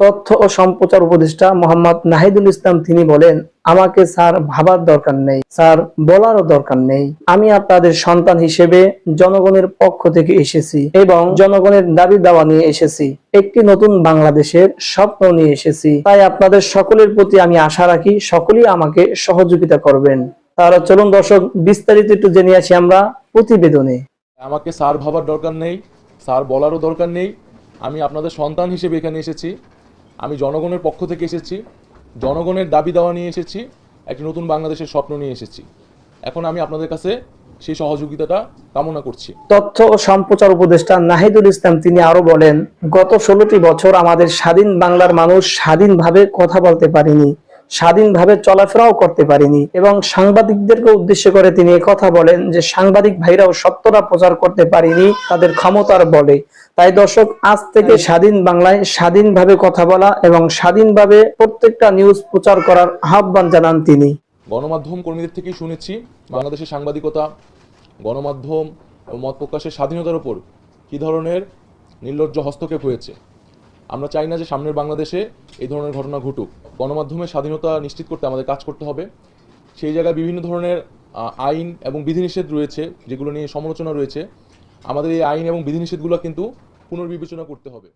তথ্য ও সম্প্রচার উপদেষ্টা মোহাম্মদ নাহিদুল ইসলাম তিনি বলেন, আমাকে স্যার ভাবার দরকার নেই, স্যার বলারও দরকার নেই। আমি আপনাদের সন্তান হিসেবে জনগণের পক্ষ থেকে এসেছি এবং জনগণের দাবি দাওয়া নিয়ে এসেছি। একটি নতুন বাংলাদেশের স্বপ্ন নিয়ে এসেছি। তাই আপনাদের সকলের প্রতি আমি আশা রাখি সকলেই আমাকে সহযোগিতা করবেন। তাহলে চলুন দর্শক, বিস্তারিত একটু জেনে আসি আমরা প্রতিবেদনে। আমাকে স্যার ভাবার দরকার নেই, স্যার বলারও দরকার নেই। আমি আপনাদের সন্তান হিসেবে এখানে এসেছি। আমি জনগণের পক্ষ থেকে এসেছি, জনগণের দাবি দাওয়া নিয়ে এসেছি, একটি নতুন বাংলাদেশের স্বপ্ন নিয়ে এসেছি। এখন আমি আপনাদের কাছে সেই সহযোগিতাটা কামনা করছি। তথ্য ও সম্প্রচার উপদেষ্টা নাহিদুল ইসলাম তিনি আরও বলেন, গত ষোলোটি বছর আমাদের স্বাধীন বাংলার মানুষ স্বাধীনভাবে কথা বলতে পারেনি। স্বাধীনভাবে চলাফেরাও করতে পারেনি এবং সাংবাদিকদেরকে উদ্দেশ্য করে তিনি কথা বলেন যে সাংবাদিক ভাইরাও সত্যটা প্রচার করতে পারেনি, তাদের ক্ষমতার বলে। তাই দর্শক, আজ থেকে স্বাধীন বাংলায় স্বাধীনভাবে কথা বলা এবং স্বাধীনভাবে প্রত্যেকটা নিউজ প্রচার করার আহ্বান জানান তিনি। গণমাধ্যম কর্মীদের থেকেই শুনেছি, বাংলাদেশের সাংবাদিকতা, গণমাধ্যম মত প্রকাশের স্বাধীনতার উপর কী ধরনের নির্লজ্জ হস্তক্ষেপ হয়েছে। আমরা চাই না যে সামনের বাংলাদেশে এই ধরনের ঘটনা ঘটুক। গণমাধ্যমের স্বাধীনতা নিশ্চিত করতে আমাদের কাজ করতে হবে। সেই জায়গায় বিভিন্ন ধরনের আইন এবং বিধিনিষেধ রয়েছে, যেগুলো নিয়ে সমালোচনা রয়েছে। আমাদের এই আইন এবং বিধিনিষেধগুলো কিন্তু পুনর্বিবেচনা করতে হবে।